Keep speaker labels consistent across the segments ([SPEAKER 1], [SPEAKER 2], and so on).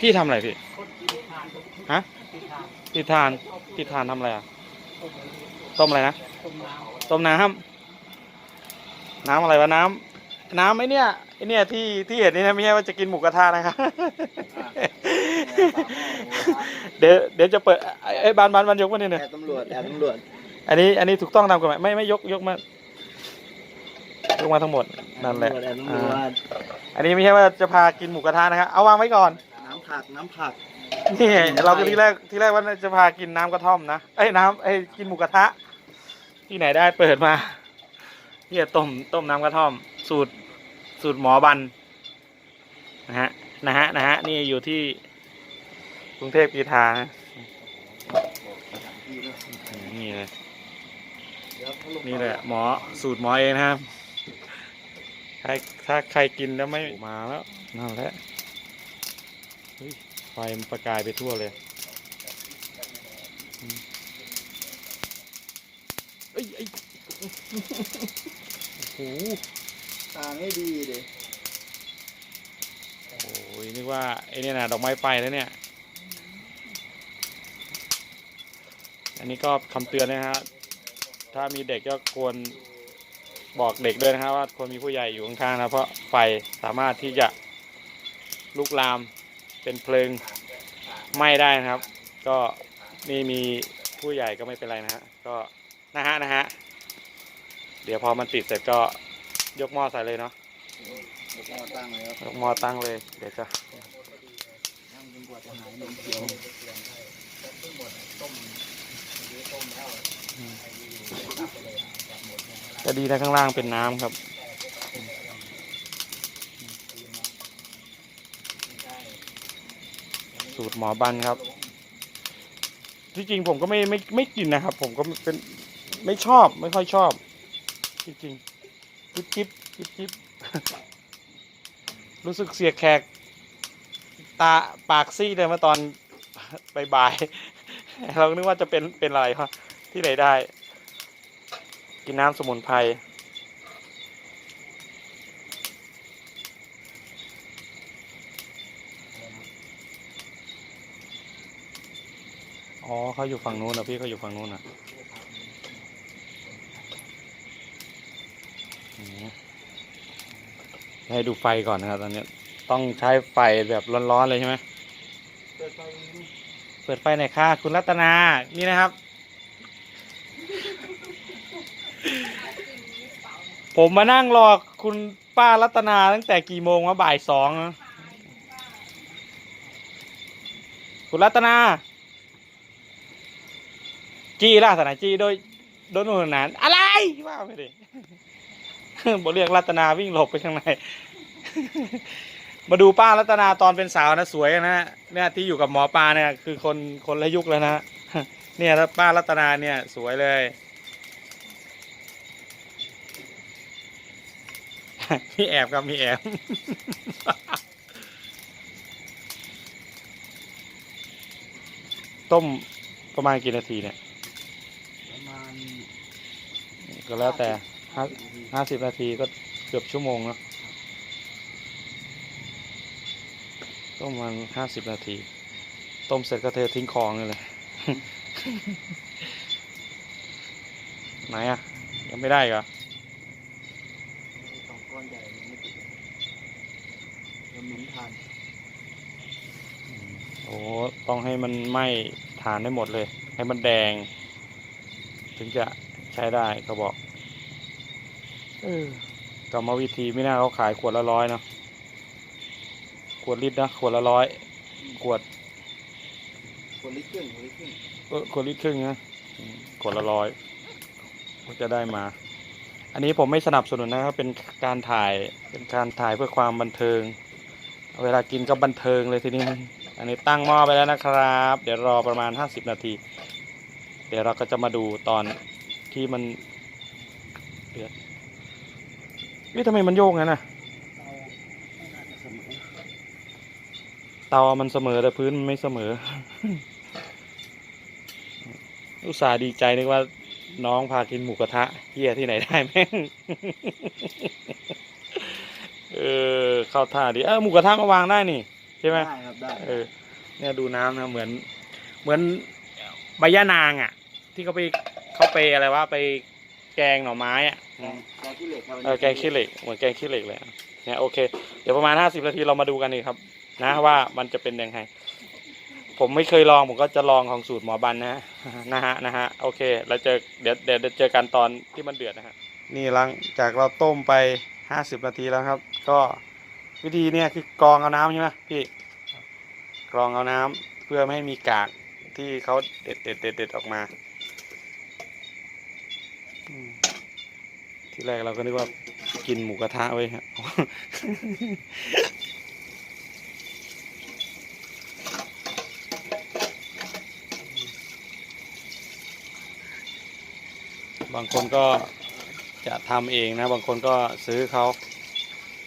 [SPEAKER 1] พี่ทำอะไรพี่ฮะติดทานติดทานทำอะไรอะต้มอะไรนะต้มน้ำน้ำอะไรวะน้ำน้ำไอ้เนี่ยไอ้เนี่ยที่ที่เห็นนี่นะไม่ใช่ว่าจะกินหมูกระทะนะครับเดี๋ยวเดี๋ยวจะเปิดไอ้ไอ้บานบานบานยกมาเนี่ย
[SPEAKER 2] แอบตำรวจแอบตำรวจ
[SPEAKER 1] อันนี้อันนี้ถูกต้องตามกฎหมายไม่ไม่ยกยกมายกมาทั้งหมดนั่นแหละ
[SPEAKER 2] แอบตำรว
[SPEAKER 1] อ่า
[SPEAKER 2] จ
[SPEAKER 1] อันนี้ไม่ใช่ว่าจะพากินหมูกระทะนะครับเอาวางไว้ก่อน
[SPEAKER 2] น้ำ ผักน้ำผัก
[SPEAKER 1] นี่เราก็ที่แรกที่แรกว่าจะพากินน้ำกระท่อมนะไอ้ยน้ำไอ้ยกินหมูกระทะ ที่ไหนได้เปิดมาที่จะต้มต้มน้ำกระท่อม สูตรสูตรหมอบันนะฮะนะฮะนะฮะนี่อยู่ที่กรุงเทพกีทานะนี่เลยนี่แหละหมอสูตรหมอเองนะครับใครถ้าใครกินแล้วไม่มาแล้วนั่นแหละเฮ้ย ไฟมันประกายไปทั่วเลยอืมเอ้ยเอ้ยโอ้โห
[SPEAKER 2] ทางให้ดีเลย
[SPEAKER 1] โอ้ยนึกว่าไอ้เนี่ยนะดอกไม้ไฟแล้วเนี่ย อันนี้ก็คำเตือนนะฮะ ถ้ามีเด็กก็ควรบอกเด็กด้วยนะครับว่าควรมีผู้ใหญ่อยู่ข้างๆนะเพราะไฟสามารถที่จะลุกลาม เป็นเพลิงไหม้ได้นะครับ ก็นี่มีผู้ใหญ่ก็ไม่เป็นไรนะฮะก็นะฮะนะฮะเดี๋ยวพอมันติดเสร็จก็ยกหม้อใส่เลยเนาะ
[SPEAKER 2] แล้วก็ตั้งเลยครับ
[SPEAKER 1] ยกหม้อตั้งเลยเดี๋ยวจะ
[SPEAKER 2] ตั้งจนกว่าจะหายนมเขียว
[SPEAKER 1] จะดีนะข้างล่างเป็นน้ำครับ สูตรหมอบันครับที่จริงผมก็ไม่ไม่ไม่กินนะครับ ผมก็เป็นไม่ชอบไม่ค่อยชอบ จริงๆจิ๊บจิ๊บจิ๊บจิ๊บรู้สึกเสียแขก ตาปากซี่เลยเมื่อตอนบ่ายๆเรานึกว่าจะเป็นเป็นอะไรครับที่ไหนได้ กินน้ำสมุนไพร อ๋อเขาอยู่ฝั่งนู้นนะพี่เขาอยู่ฝั่งนู้นนะให้ดูไฟก่อนนะครับตอนนี้ต้องใช้ไฟแบบร้อนๆเลยใช่ไหม
[SPEAKER 2] เปิดไฟ
[SPEAKER 1] เปิดไฟหน่อยค่ะ คุณรัตนา นี่นะครับ ผมมานั่งรอคุณป้ารัตนาตั้งแต่กี่โมงวะบ่ายสองคุณรัตนา จี้ล่าสนาจี้โดยโดยหนุนนานอะไรว่าไม่ได้บอเรียกรัตนาวิ่งหลบไปข้างใน มาดูป้ารัตนาตอนเป็นสาวนะสวยนะฮะเนี่ยที่อยู่กับหมอปลาเนี่ย คือคนคนละยุคแล้วนะเนี่ยถ้าป้ารัตนาเนี่ยสวยเลยมีแอบครับมีแอบต้มประมาณกี่นาทีเนี่ย
[SPEAKER 2] ประมาณ
[SPEAKER 1] ก็แล้วแต่ห้าห้าสิบนาทีก็เกือบชั่วโมงเนอะต้มประมันห้าสิบนาที ต้มเสร็จก็เททิ้งคลองนี่เลย ไหนอะ ยังไม่ได้อีกเหรอ
[SPEAKER 2] สองก้อนใหญ่ยังไม่ติดเลยเราหมุนทาน
[SPEAKER 1] โอ้ต้องให้มันไหม้ฐานได้หมดเลย ให้มันแดง ถึงจะ ใช้ได้เขาบอกเออกรรมวิธีไม่น่าเขาขายขวดละร้อยเนาะขวดลิตรนะขวดละร้อยขวด
[SPEAKER 2] คนลิตรครึ่งคนลิตรครึ่ง
[SPEAKER 1] เออขวดลิตรครึ่งนะอืมขวดละร้อยก็จะได้มา อันนี้ผมไม่สนับสนุนนะครับ เป็นการถ่ายเป็นการถ่ายเพื่อความบันเทิง เวลากินก็บันเทิงเลยทีนี้ อันนี้ตั้งหม้อไปแล้วนะครับ เดี๋ยวรอประมาณห้าสิบนาที เดี๋ยวเราก็จะมาดูตอน ที่มันเดือดนี่ทำไมมันโยกงั้นน่ะ เตามันเสมอแต่พื้นมันไม่เสมอ อุตส่าห์ดีใจนึกว่า น้องพากินหมูกระทะเฮียที่ไหนได้แม่ง เออเข้าท่าดี เออหมูกระทะก็วางได้นี่ช่ไหม
[SPEAKER 2] ได้ครับได้
[SPEAKER 1] เออเนี่ยดูน้ำนะเหมือน เหมือนใบย่านางอะ ที่เขาไป เขาไปอะไรวะไปแกงหน่อไม้อะ
[SPEAKER 2] แกงแกงขี้เหล็กครับ
[SPEAKER 1] เออแกงขี้เหล็กเหมือนแกงขี้เหล็กเลยอะเนี่ยโอเค เดี๋ยวประมาณห้าสิบนาทีเรามาดูกันอีกครับ นะว่ามันจะเป็นยังไงผมไม่เคยลองผมก็จะลองของสูตรหมอบันนะฮะนะฮะนะฮะโอเคเราเจอเดี๋ยวเดี๋ยวเจอกันตอนที่มันเดือดนะฮะนี่หลังจากเราต้มไปห้าสิบนาทีแล้วครับ ก็วิธีเนี่ยคือกรองเอาน้ำใช่ไหมพี่กรองเอาน้ำเพื่อไม่ให้มีกากที่เขาเด็ดเด็ดเด็ดเด็ดออกมาอืม ที่แรกเราก็นึกว่ากินหมูกระทะไว้ยฮะบางคนก็จะทำเองนะ บางคนก็ซื้อเขา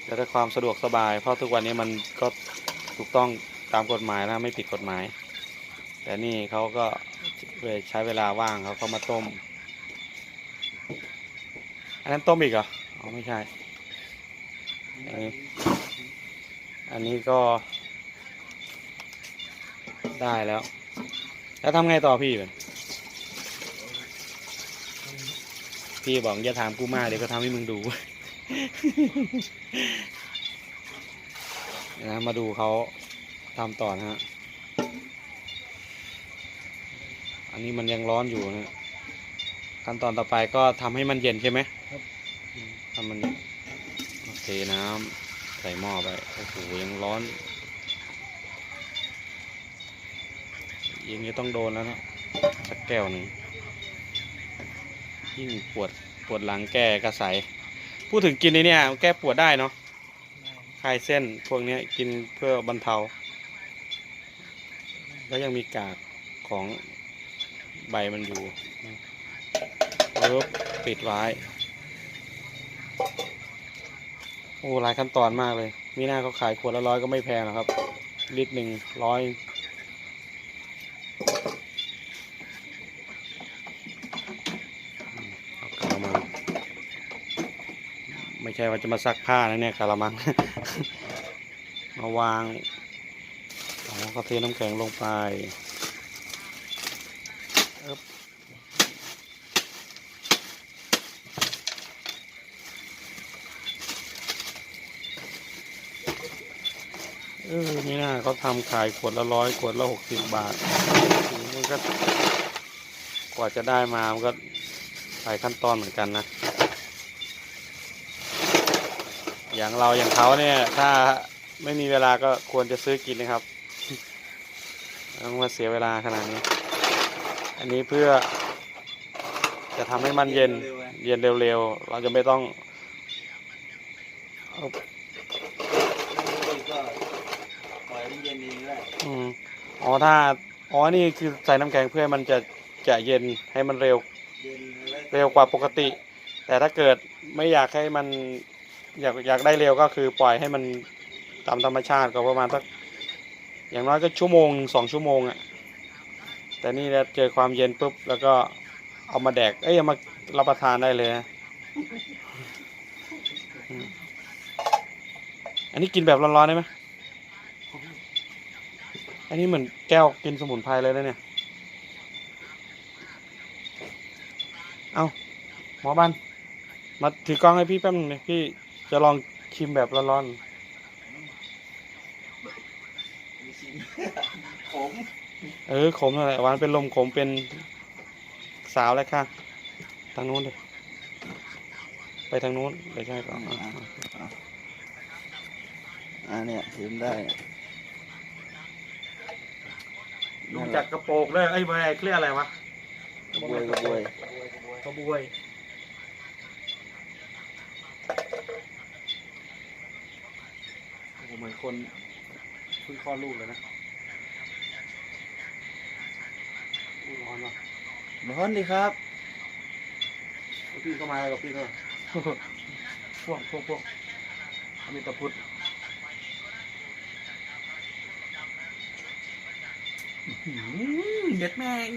[SPEAKER 1] จะได้ความสะดวกสบาย เพราะทุกวันนี้มันก็ถูกต้องตามกฎหมายนะไม่ผิดกฎหมาย แต่นี่เขาก็ใช้เวลาว่างเขาก็มาต้ม อันนั้นต้มอีกเหรออ๋อไม่ใช่ อันนี้ อันนี้ก็ ได้แล้ว แล้วทำไงต่อพี่เป็นพี่บอกอย่าถามกูมากเดี๋ยวก็ทำให้มึงดูนะมาดูเขาทำต่อนะฮะ อันนี้มันยังร้อนอยู่นะฮะขั้นตอนต่อไปก็ทำให้มันเย็นใช่ไหม ทำมันเย็นโอเคน้ำใส่หม้อไปโอ้โหยังร้อนอยังนี้ต้องโดนแล้วนะสักแก้วหนึ่งยิ่งปวดปวดหลังแก้กระใสพูดถึงกินนี้เนี่ยแก้ปวดได้เนาะคลายเส้นพวกนี้กินเพื่อบรรเทา แล้วยังมีกากของใบมันอยู่ปึ๊บปิดไว้ โอ้หลายขั้นตอนมากเลย มีหน้าเขาขายขวดละร้อยก็ไม่แพงหรอกครับ ลิตรหนึ่งร้อยเอากระมังไม่ใช่ว่าจะมาซักผ้านะเนี่ยกระมัง มาวางอ๋อก็เทน้ำแข็งลงไป เออนี่นะเขาทำขายขวดละร้อยขวดละหกสิบบาทมันก็กว่าจะได้มามันก็หลายขั้นตอนเหมือนกันนะ อย่างเราอย่างเขาเนี่ย ถ้าไม่มีเวลาก็ควรจะซื้อกินนะครับต้องมาเสียเวลาขนาดนี้ อันนี้เพื่อจะทำให้มันเย็น เย็นเร็วๆ เราจะไม่ต้องเอา
[SPEAKER 2] ก็ปล่อย มันเย็นเองก็ได้
[SPEAKER 1] อืมอ๋อถ้าอ๋อนี่คือใส่น้ำแข็งเพื่อให้มันจะจะเย็นให้มันเร็ว
[SPEAKER 2] เย็นแล้ว
[SPEAKER 1] เร็วกว่าปกติ แต่ถ้าเกิดไม่อยากให้มันอยากอยากได้เร็วก็คือปล่อยให้มันตามธรรมชาติก็ประมาณสักอย่างน้อยก็ชั่วโมงสองชั่วโมงอะ่ะแต่นี่เนี่ยเจอความเย็นปุ๊บแล้วก็เอามาแดก เอ้ยเอามารับประทานได้เลยนะอืมอันนี้กินแบบร้อนๆได้ไหม อันนี้เหมือนแก้วกินสมุนไพรเลยนะเนี่ย เอาหมอบัน มาถือกล้องให้พี่แป๊บนึงเลยพี่จะลองชิมแบบร้อน
[SPEAKER 2] มีชิมผม
[SPEAKER 1] ๆ เออขมอะไรหวานเป็นลมขมเป็นสาวเลยค่ะ ทางนู้นเลย ไปทางนู้นเดี๋ยวใช่ก่อนอะอะ
[SPEAKER 2] อ่าเนี่ยชิมได้
[SPEAKER 1] ดูจากกระโปรงเลยไอ้ใบเครียกอะไรวะ
[SPEAKER 2] กระบวยกระบวย
[SPEAKER 1] กระบวย โอ้โหเหมือนคนเพิ่งคลอดลูกเลยนะอู้ร้อนว่ะ
[SPEAKER 2] ร้อนดีครับ
[SPEAKER 1] แล้วพี่เข้ามาแล้วกับพี่ก็พวกพวกพวกอันนี้ตะพุด เด็ดแม่ง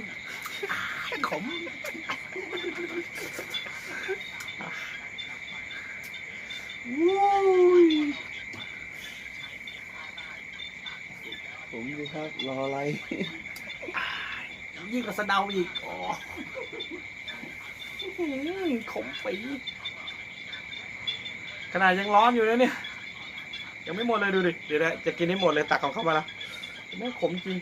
[SPEAKER 1] ขมวู้ย
[SPEAKER 2] ผมดูครับ รออะไร
[SPEAKER 1] ยิ่งกว่าสะเดาอีกอ๋อขมปีขนาดยังร้อนอยู่นะเนี่ย ยังไม่หมดเลยดูดิ เดี๋ยวจะกินให้หมดเลยตักของเข้ามาล้วแม่ขมจริง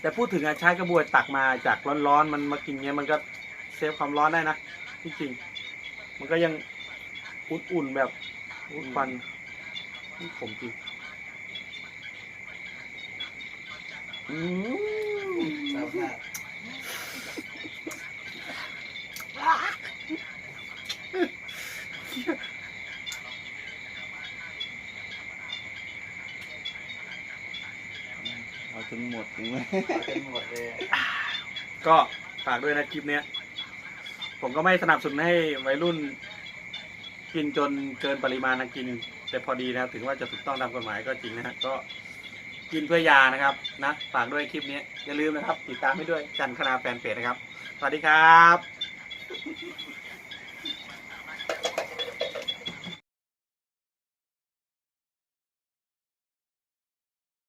[SPEAKER 1] แต่พูดถึงอะใช้กระบวยตักมาจากร้อนๆมันมากินเงี้ยมันก็เซฟความร้อนได้นะที่จริง มันก็ยังอุ่นๆแบบอุ่นฟันนี่ขมจริงอืม
[SPEAKER 2] เอาจนหมดถึงไหม
[SPEAKER 3] เป็นหมดเลย
[SPEAKER 1] ก็ฝากด้วยนะคลิปเนี้ย ผมก็ไม่สนับสนุนให้วัยรุ่น กินจนเกินปริมาณนะกิน แต่พอดีนะถึงว่าจะถูกต้องตามกฎหมายก็จริงนะฮะก็กินเพื่อยานะครับนะฝากด้วยคลิปนี้อย่าลืมนะครับ ติดตามให้ด้วยจันคณาแฟนเพจนะครับ สวัสดีครับ